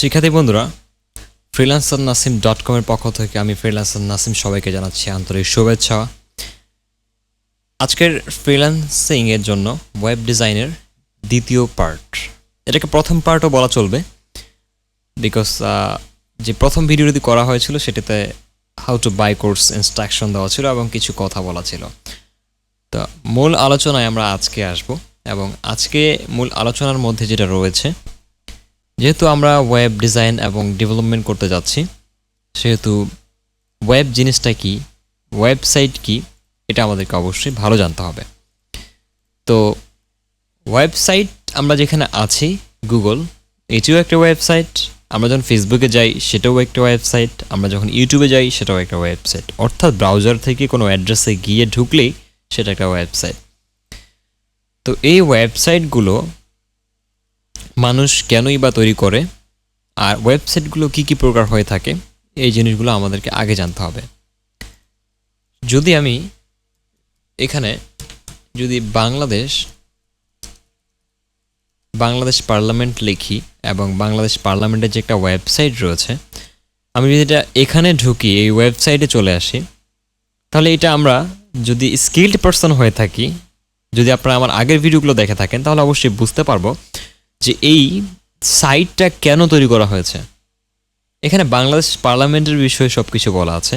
শিক্ষার্থী বন্ধুরা freelancer Nasim dot কমের পক্ষ থেকে আমি ফ্রিল্যান্সার নাসিম সবাইকে জানাচ্ছি আন্তরিক শুভেচ্ছা। আজকের ফ্রিল্যান্সিং এর জন্য ওয়েব ডিজাইনের দ্বিতীয় পার্ট এটাকে প্রথম পার্টও বলা চলবে বিকজ যে প্রথম ভিডিওটি করা হয়েছিল, সেটাতে how to buy course instruction দেওয়া ছিল এবং কিছু কথা বলা ছিল। তো মূল আলোচনায় আমরা আজকে আসব এবং আজকে মূল আলোচনার মধ্যে যেটা রয়েছে যেহেতু আমরা ওয়েব ডিজাইন এবং ডেভেলপমেন্ট করতে যাচ্ছি, সেহেতু ওয়েব জিনিসটা কি ওয়েবসাইট কি, এটা আমাদেরকে অবশ্যই ভালো জানতে হবে। তো ওয়েবসাইট আমরা যেখানে আছি গুগল এটিও একটা ওয়েবসাইট আমরা যখন ফেসবুকে যাই, সেটাও একটা ওয়েবসাইট আমরা যখন ইউটিউবে যাই, সেটাও একটা ওয়েবসাইট অর্থাৎ ব্রাউজার থেকে কোনো অ্যাড্রেসে গিয়ে ঢুকলেই সেটা একটা ওয়েবসাইট তো এই ওয়েবসাইটগুলো মানুষ কেনই বা তৈরি করে, আর ওয়েবসাইটগুলো কি কি প্রকার হয়ে থাকে, এই জিনিসগুলো আমাদেরকে আগে জানতে হবে। যদি আমি এখানে যদি বাংলাদেশ বাংলাদেশ পার্লামেন্ট লিখি এবং বাংলাদেশ পার্লামেন্টের যে একটা ওয়েবসাইট রয়েছে, আমি যদি এটা এখানে ঢুকি, এই ওয়েবসাইটে চলে আসি, তাহলে এটা আমরা যদি স্কিল্ড পার্সন হয়ে থাকি, যদি আপনারা আমার আগের ভিডিওগুলো দেখে থাকেন, তাহলে অবশ্যই বুঝতে পারব যে এই সাইটটা কেন তৈরি করা হয়েছে? এখানে বাংলাদেশ পার্লামেন্টের বিষয়ে সব কিছু বলা আছে।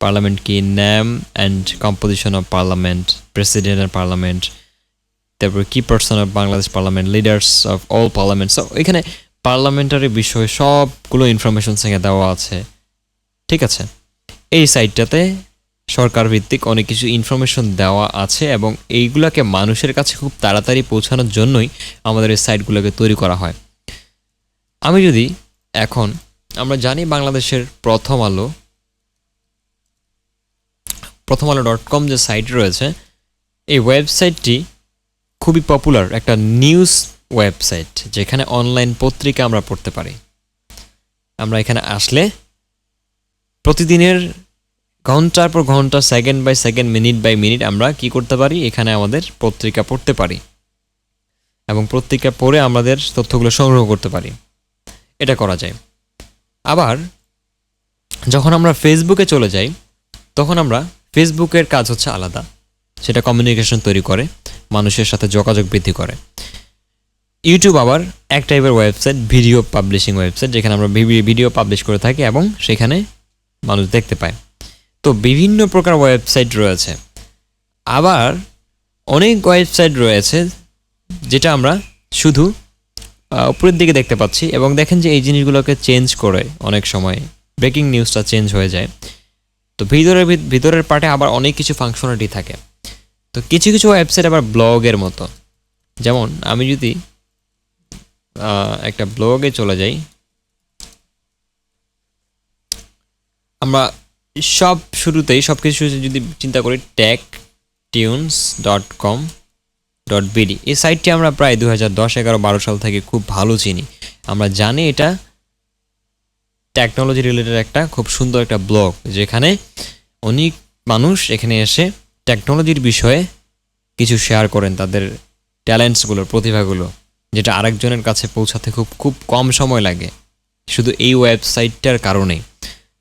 পার্লামেন্ট কি name and composition of parliament president of parliament তারপর কি person of Bangladesh parliament leaders of all parliament so এখানে পার্লামেন্টারি বিষয়ে সবগুলো ইনফরমেশন সঙ্গে দেওয়া আছে। ঠিক আছে? এই সাইটটাতে সরকার ভিত্তিক অনেক কিছু ইনফরমেশন দেওয়া আছে এবং এইগুলোকে মানুষের কাছে খুব তাড়াতাড়ি পৌঁছানোর জন্যই আমাদের এই সাইটগুলোকে তৈরি করা হয়। আমি যদি এখন, আমরা জানি বাংলাদেশের প্রথম আলো প্রথম আলো ডট কম যে সাইট রয়েছে, এই ওয়েবসাইটটি খুবই পপুলার একটা নিউজ ওয়েবসাইট যেখানে অনলাইন পত্রিকা আমরা পড়তে পারি। আমরা এখানে আসলে প্রতিদিনের ঘণ্টার পর ঘণ্টা second by second minute by minute আমরা কি করতে পারি? এখানে আমাদের পত্রিকা পড়তে পারি। এবং পত্রিকা পড়ে আমাদের তথ্যগুলো সংগ্রহ করতে পারি। এটা করা যায়। আবার, যখন আমরা ফেসবুকে চলে যাই, তখন আমরা ফেসবুকের কাজ হচ্ছে আলাদা। সেটা কমিউনিকেশন তৈরি করে, মানুষের সাথে যোগাযোগ বৃদ্ধি করে। ইউটিউব আবার এক টাইপের ওয়েবসাইট ভিডিও পাবলিশিং ওয়েবসাইট যেখানে আমরা ভিডিও পাবলিশ করে থাকি এবং সেখানে মানুষ দেখতে পায়। তো বিভিন্ন প্রকার ওয়েবসাইট রয়েছে। আবার অনেক ওয়েবসাইট রয়েছে যেটা আমরা শুধু উপরের দিকে দেখতে পাচ্ছি এবং দেখেন যে এই জিনিসগুলোকে চেঞ্জ করে অনেক সময়। ব্রেকিং নিউজটা চেঞ্জ হয়ে যায়। তো ভিতরের ভিত- ভিতরের পার্টে আবার অনেক কিছু ফাংশনালিটি থাকে। তো কিছু কিছু ওয়েবসাইট আবার ব্লগের মতো। যেমন আমি যদি একটা ব্লগে চলে যাই। আমরা সব শুরুতেই সব কিছু যদি চিন্তা করি tech tunes dot com dot BD এই সাইটটি আমরা প্রায় দু হাজার দশ, এগারো, বারো সাল থেকে খুব ভালো চিনি। আমরা জানি এটা টেকনোলজি রিলেটেড একটা খুব সুন্দর একটা ব্লগ যেখানে অনেক মানুষ এখানে এসে টেকনোলজির বিষয়ে কিছু শেয়ার করেন তাদের ট্যালেন্টসগুলো প্রতিভাগুলো যেটা আরেকজনের কাছে পৌঁছাতে খুব খুব কম সময় লাগে। শুধু এই ওয়েবসাইটটার কারণেই,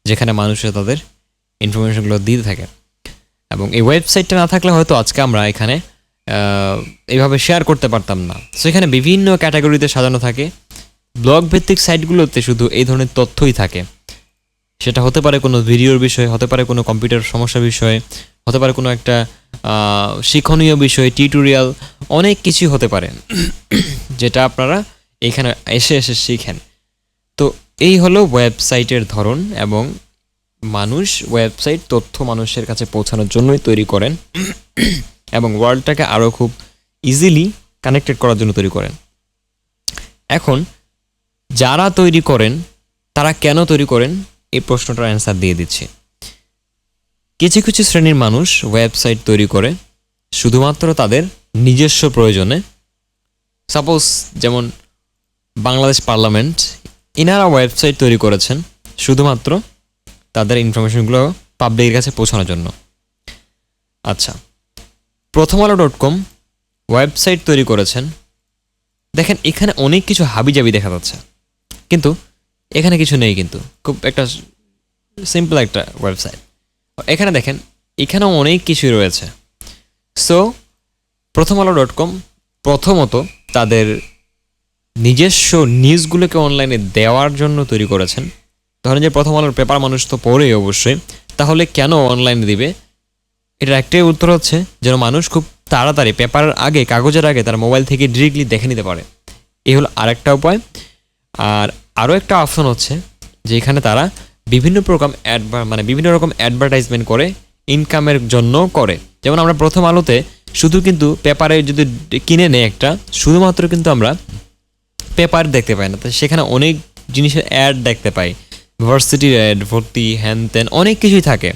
যেখানে মানুষরা তাদের ইনফরমেশনগুলো দিতে থাকে এবং এই ওয়েবসাইটটা না থাকলে হয়তো আজকে আমরা এখানে এইভাবে শেয়ার করতে পারতাম না। সো এখানে বিভিন্ন ক্যাটাগরিতে সাজানো থাকে। ব্লগ ভিত্তিক সাইটগুলোতে শুধু এই ধরনের তথ্যই থাকে। সেটা হতে পারে কোনো ভিডিওর বিষয়, হতে পারে কোনো কম্পিউটার সমস্যা বিষয়, হতে পারে কোনো একটা শিক্ষণীয় বিষয় টিউটোরিয়াল অনেক কিছু হতে পারে। যেটা আপনারা এখানে এসে এসে শিখেন। তো এই হলো ওয়েবসাইটের ধরন এবং মানুষ ওয়েবসাইট তথ্য মানুষের কাছে পৌঁছানোর জন্যই তৈরি করেন এবং ওয়ার্ল্ডটাকে আরও খুব ইজিলি কানেক্টেড করার জন্য তৈরি করেন। এখন যারা তৈরি করেন, তারা কেন তৈরি করেন? এই প্রশ্নটার অ্যান্সার দিয়ে দিচ্ছি। কিছু কিছু শ্রেণির মানুষ ওয়েবসাইট তৈরি করে শুধুমাত্র তাদের নিজস্ব প্রয়োজনে। সাপোজ যেমন বাংলাদেশ পার্লামেন্ট, ইনারা ওয়েবসাইট তৈরি করেছেন শুধুমাত্র তাদের ইনফরমেশনগুলো পাবলিকের কাছে পৌঁছানোর জন্য। আচ্ছা। প্রথম আলো ডট কম ওয়েবসাইট তৈরি করেছেন। দেখেন, এখানে অনেক কিছু হাবিজাবি দেখা যাচ্ছে। কিন্তু এখানে কিছু নেই কিন্তু। খুব একটা সিম্পল একটা ওয়েবসাইট এখানে দেখেন, এখানেও অনেক কিছুই রয়েছে। সো প্রথম আলো ডট কম প্রথমত তাদের নিজস্ব নিউজগুলোকে অনলাইনে দেওয়ার জন্য তৈরি করেছেন। ধরেন যে প্রথম আলোর পেপার মানুষ তো পড়েই অবশ্যই, তাহলে কেন অনলাইনে দিবে? এটার একটাই উত্তর হচ্ছে যেন মানুষ খুব তাড়াতাড়ি পেপারের আগে, কাগজের আগে তার মোবাইল থেকে ডিরেক্টলি দেখে নিতে পারে। এই হলো আরেকটা উপায়। আর আরও একটা অপশন হচ্ছে যে এখানে তারা বিভিন্ন প্রোগ্রাম অ্যাডভার মানে বিভিন্ন রকম অ্যাডভার্টাইজমেন্ট করে ইনকামের জন্য করে। যেমন আমরা প্রথম আলোতে শুধু কিন্তু পেপারে যদি কিনে নেই একটা, শুধুমাত্র কিন্তু আমরা পেপার দেখতে পাই না। তো সেখানে অনেক জিনিসের অ্যাড দেখতে পাই। ভার্সিটির অ্যাড ভর্তি হ্যান ত্যান অনেক কিছুই থাকে।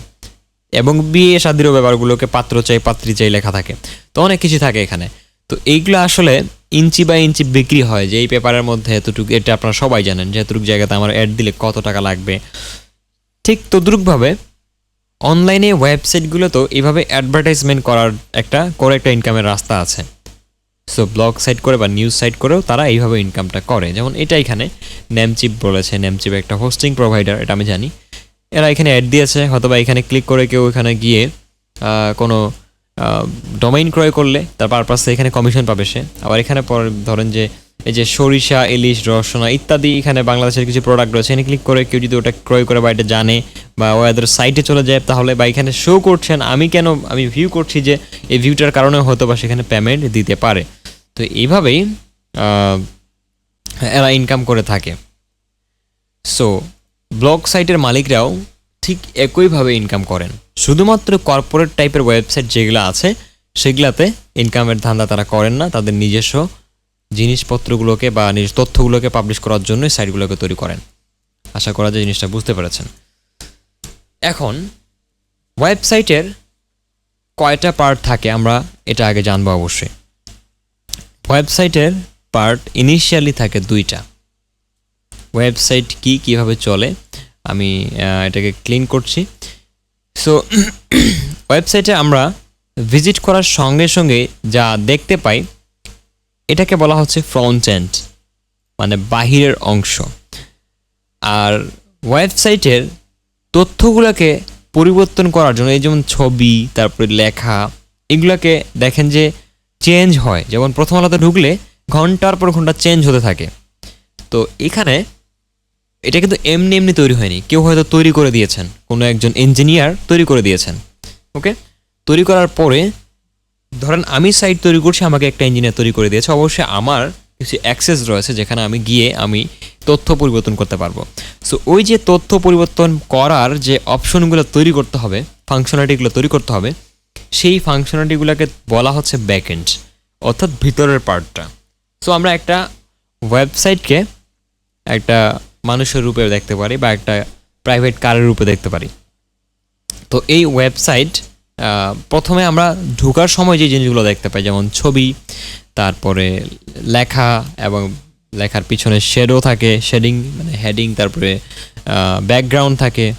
এবং বিয়ে শাদিরও ব্যাপারগুলোকে পাত্র চাই, পাত্রী চাই লেখা থাকে। তো অনেক কিছু থাকে এখানে। তো এইগুলো আসলে ইঞ্চি বাই ইঞ্চি বিক্রি হয় যে এই পেপারের মধ্যে এতটুকু, এটা আপনারা সবাই জানেন যে এতটুকু জায়গাতে আমার অ্যাড দিলে কত টাকা লাগবে। ঠিক তদ্রুপভাবে অনলাইনে ওয়েবসাইটগুলো তো এইভাবে অ্যাডভার্টাইজমেন্ট করার একটা, করে একটা ইনকামের রাস্তা আছে। সো ব্লগ সাইট করে বা নিউজ সাইট করেও তারা এইভাবে ইনকামটা করে। যেমন এটা এখানে ন্যামচিপ বলেছে। ন্যামচিপ একটা হোস্টিং প্রোভাইডার এটা আমি জানি। এরা এখানে অ্যাড দিয়েছে। হয়তোবা এখানে ক্লিক করে কেউ এখানে গিয়ে কোনো ডোমাইন ক্রয় করলে তার পারপাসে এখানে কমিশন পাবে সে। আবার এখানে পর ধরেন যে, এই যে সরিষা, ইলিশ, রসনা, ইত্যাদি এখানে বাংলাদেশের কিছু প্রোডাক্ট রয়েছে। এখানে ক্লিক করে কেউ যদি ওটা ক্রয় করে বা এটা জানে বা ওদের সাইটে চলে যায়, তাহলে বা এখানে শো করছেন, আমি কেন, আমি ভিউ করছি যে এই ভিউটার কারণে হয়তো বা সেখানে পেমেন্ট দিতে পারে। তো এইভাবেই এরা ইনকাম করে থাকে। সো ব্লগ সাইটের মালিকরাও ঠিক একইভাবে ইনকাম করেন। শুধুমাত্র কর্পোরেট টাইপের ওয়েবসাইট যেগুলো আছে, সেগুলাতে ইনকামের ধান্দা তারা করেন না। তাদের নিজস্ব জিনিসপত্রগুলোকে বা নিজ তথ্যগুলোকে পাবলিশ করার জন্য সাইটগুলোকে তৈরি করেন। আশা করা যায় জিনিসটা বুঝতে পেরেছেন। এখন ওয়েবসাইটের কয়টা পার্ট থাকে আমরা এটা আগে জানব অবশ্যই। ওয়েবসাইটের পার্ট ইনিশিয়ালি থাকে দুইটা। ওয়েবসাইট কি কীভাবে চলে, আমি এটাকে ক্লিন করছি। সো ওয়েবসাইটে আমরা ভিজিট করার সঙ্গে সঙ্গে যা দেখতে পাই, এটাকে বলা হচ্ছে ফ্রন্ট এন্ড মানে বাহিরের অংশ। আর ওয়েবসাইটের তথ্যগুলোকে পরিবর্তন করার জন্য, এই যেমন ছবি, তারপরে লেখা, এগুলোকে দেখেন যে চেঞ্জ হয়। যেমন প্রথম আলোতে ঢুকলে ঘণ্টার পর ঘণ্টা চেঞ্জ হতে থাকে। তো এখানে এটা কিন্তু এমনি এমনি তৈরি হয়নি। কেউ হয়তো তৈরি করে দিয়েছেন। কোনো একজন ইঞ্জিনিয়ার তৈরি করে দিয়েছেন। ওকে তৈরি করার পরে ধরেন আমি সাইট তৈরি করছি, আমাকে একটা ইঞ্জিনিয়ার তৈরি করে দিয়েছে। অবশ্যই আমার কিছু অ্যাক্সেস রয়েছে যেখানে আমি গিয়ে আমি তথ্য পরিবর্তন করতে পারব। সো ওই যে তথ্য পরিবর্তন করার যে অপশনগুলো তৈরি করতে হবে ফাংশনালিটিগুলো তৈরি করতে হবে সেই ফাংশনালিটিগুলোকে বলা হচ্ছে ব্যাকএন্ড অর্থাৎ ভিতরের পার্টটা সো আমরা একটা ওয়েবসাইটকে একটা মানুষের রূপে দেখতে পারি বা একটা প্রাইভেট কারের রূপে দেখতে পারি। তো এই ওয়েবসাইট প্রথমে আমরা ঢোকার সময় যে জিনিসগুলো দেখতে পাই, যেমন ছবি, তারপরে লেখা এবং লেখার পিছনে শেডও থাকে শেডিং মানে হেডিং তারপরে ব্যাকগ্রাউন্ড থাকে।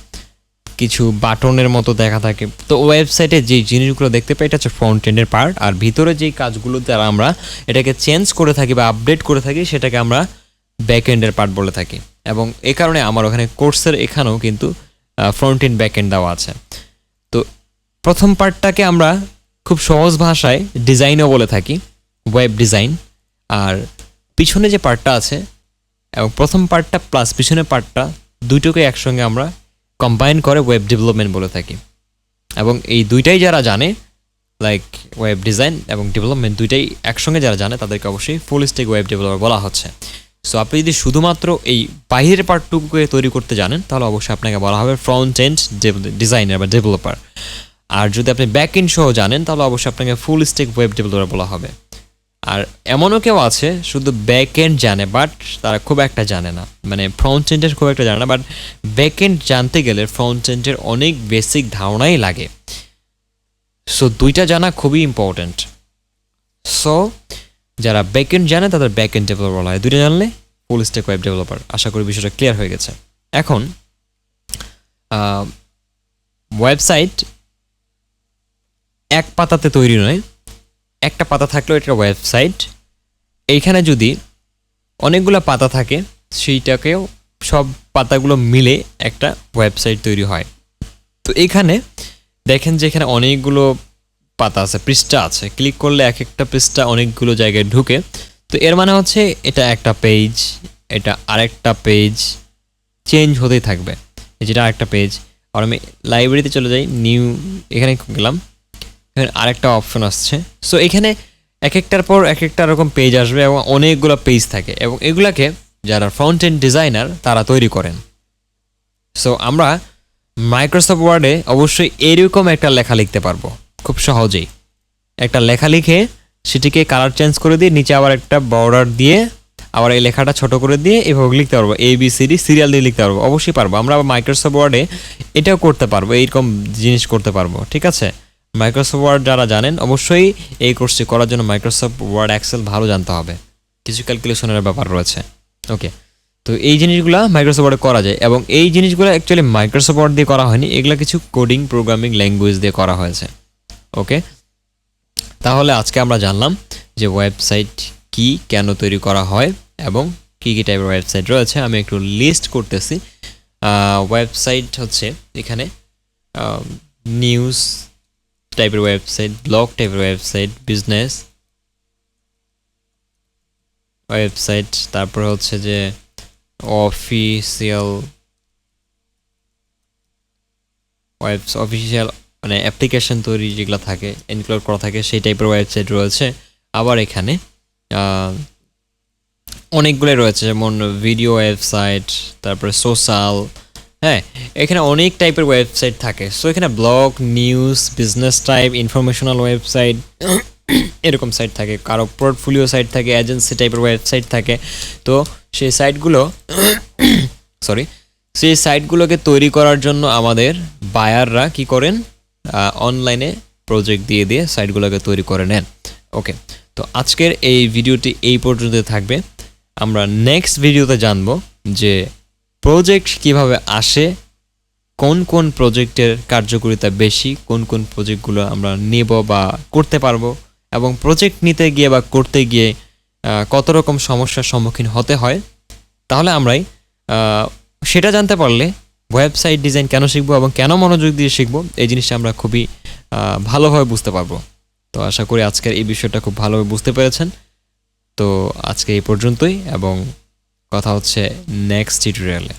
কিছু বাটনের মতো দেখা থাকে। তো ওয়েবসাইটে যে জিনিসগুলো দেখতে পাই, এটা হচ্ছে ফ্রন্ট এন্ডের পার্ট আর ভিতরে যেই কাজগুলো দ্বারা আমরা এটাকে চেঞ্জ করে থাকি বা আপডেট করে থাকি, সেটাকে আমরা ব্যাক এন্ডের পার্ট বলে থাকি। এবং এ কারণে আমার ওখানে কোর্সের এখানেও কিন্তু ফ্রন্ট এন্ড ব্যাক এন্ড দেওয়া আছে। তো প্রথম পার্টটাকে আমরা খুব সহজ ভাষায় ডিজাইনও বলে থাকি ওয়েব ডিজাইন আর পিছনে যে পার্টটা আছে, এবং প্রথম পার্টটা প্লাস পিছনে পার্টটা দুটোকে একসঙ্গে আমরা কম্বাইন করে ওয়েব ডেভেলপমেন্ট বলে থাকি। এবং এই দুইটাই যারা জানে লাইক ওয়েব ডিজাইন এবং ডেভেলপমেন্ট দুইটাই একসঙ্গে যারা জানে, তাদেরকে অবশ্যই ফুল স্টেক ওয়েব ডেভেলপার বলা হচ্ছে। সো আপনি যদি শুধুমাত্র এই বাইরের পার্টটুকুকে তৈরি করতে জানেন, তাহলে অবশ্যই আপনাকে বলা হবে ফ্রন্ট এন্ড ডিজাইনার বা ডেভেলপার আর যদি আপনি ব্যাক এন্ড সহ জানেন, তাহলে অবশ্যই আপনাকে ফুল স্টেক ওয়েব ডেভেলপার বলা হবে। আর এমনও কেউ আছে, শুধু ব্যাক এন্ড জানে বাট তারা খুব একটা জানে না। মানে ফ্রন্ট এন্ডের খুব একটা জানে না বাট ব্যাক এন্ড জানতে গেলে ফ্রন্ট এন্ডের অনেক বেসিক ধারণাই লাগে। সো দুইটা জানা খুবই ইম্পর্ট্যান্ট সো যারা ব্যাক এন্ড জানে, তাদের ব্যাক এন্ড ডেভেলপার বলা হয়। দুইটা জানলে ফুল স্টেক ওয়েব ডেভেলপার আশা করি বিষয়টা ক্লিয়ার হয়ে গেছে। এখন ওয়েবসাইট এক পাতাতে তৈরি নয় একটা পাতা থাকলেও এটা ওয়েবসাইট এইখানে যদি অনেকগুলো পাতা থাকে, সেইটাকেও সব পাতাগুলো মিলে একটা ওয়েবসাইট তৈরি হয়। তো এখানে দেখেন যে এখানে অনেকগুলো পাতা আছে, পৃষ্ঠা আছে। ক্লিক করলে এক একটা পৃষ্ঠা অনেকগুলো জায়গায় ঢুকে। তো এর মানে হচ্ছে এটা একটা পেজ এটা আরেকটা পেজ চেঞ্জ হতেই থাকবে। যেটা আরেকটা পেজ আর আমি লাইব্রেরিতে চলে যাই নিউ এখানে গেলাম। আরেকটা অপশন আসছে। সো এখানে এক একটার পর এক একটা রকম পেজ আসবে এবং অনেকগুলো পেজ থাকে এবং এগুলাকে যারা ফ্রন্ট এন্ড ডিজাইনার তারা তৈরি করেন। সো আমরা মাইক্রোসফট ওয়ার্ডে অবশ্যই এরকম একটা লেখা লিখতে পারব। খুব সহজেই। একটা লেখা লিখে সেটিকে কালার চেঞ্জ করে দিয়ে নিচে আবার একটা বর্ডার দিয়ে আবার এই লেখাটা ছোট করে দিয়ে এভাবে লিখতে পারব। A B C D serial দিয়ে লিখতে পারব। অবশ্যই পারব। আমরা মাইক্রোসফট ওয়ার্ডে এটাও করতে পারব, এইরকম জিনিস করতে পারব। ঠিক আছে? মাইক্রোসফট ওয়ার্ড যারা জানেন, অবশ্যই এই কোর্সটি করার জন্য মাইক্রোসফট ওয়ার্ড এক্সেল ভালো জানতে হবে। কিছু ক্যালকুলেশনের ব্যাপার রয়েছে। ওকে তো এই জিনিসগুলো মাইক্রোসফট ওয়ার্ডে করা যায় এবং এই জিনিসগুলো অ্যাকচুয়ালি মাইক্রোসফট ওয়ার্ড দিয়ে করা হয়নি, এগুলো কিছু কোডিং প্রোগ্রামিং ল্যাঙ্গুয়েজ দিয়ে করা হয়েছে। ওকে তাহলে আজকে আমরা জানলাম যে ওয়েবসাইট কি কেন তৈরি করা হয় এবং কী কী টাইপের ওয়েবসাইট রয়েছে। আমি একটু লিস্ট করতেছি। ওয়েবসাইট হচ্ছে এখানে নিউজ টাইপের ওয়েবসাইট ব্লগ টাইপের ওয়েবসাইট বিজনেস ওয়েবসাইট তারপর হচ্ছে যে অফিসিয়াল ওয়েবস অফিসিয়াল মানে অ্যাপ্লিকেশন তৈরি যেগুলো থাকে ইনক্লুড করা থাকে সেই টাইপের ওয়েবসাইট রয়েছে। আবার এখানে আহ, অনেকগুলো রয়েছে যেমন ভিডিও ওয়েবসাইট তারপরে সোশ্যাল হ্যাঁ এখানে অনেক টাইপের ওয়েবসাইট থাকে। সো এখানে blog news business type informational website এরকম সাইট থাকে। কারও পোর্টফোলিও সাইট থাকে এজেন্সি টাইপের ওয়েবসাইট থাকে। তো, সেই সাইটগুলো সরি সেই সাইটগুলোকে তৈরি করার জন্য আমাদের বায়াররা কি করেন? অনলাইনে প্রজেক্ট দিয়ে দিয়ে সাইটগুলোকে তৈরি করে নেন। ওকে তো আজকের এই ভিডিওটি এই পর্যন্ত থাকবে। আমরা নেক্সট ভিডিওতে জানব যে প্রজেক্ট কীভাবে আসে, কোন কোন প্রজেক্টের কার্যকারিতা বেশি, কোন কোন প্রজেক্টগুলো আমরা নেব বা করতে পারব এবং প্রজেক্ট নিতে গিয়ে বা করতে গিয়ে কত রকম সমস্যার সম্মুখীন হতে হয়, তাহলে আমরাই সেটা জানতে পারলে ওয়েবসাইট ডিজাইন কেন শিখব এবং কেন মনোযোগ দিয়ে শিখব, এই জিনিসটা আমরা খুবই ভালোভাবে বুঝতে পারব। তো আশা করি আজকের এই বিষয়টা খুব ভালোভাবে বুঝতে পেরেছেন। তো আজকে এই পর্যন্তই এবং কথা হচ্ছে নেক্সট টিউটোরিয়ালে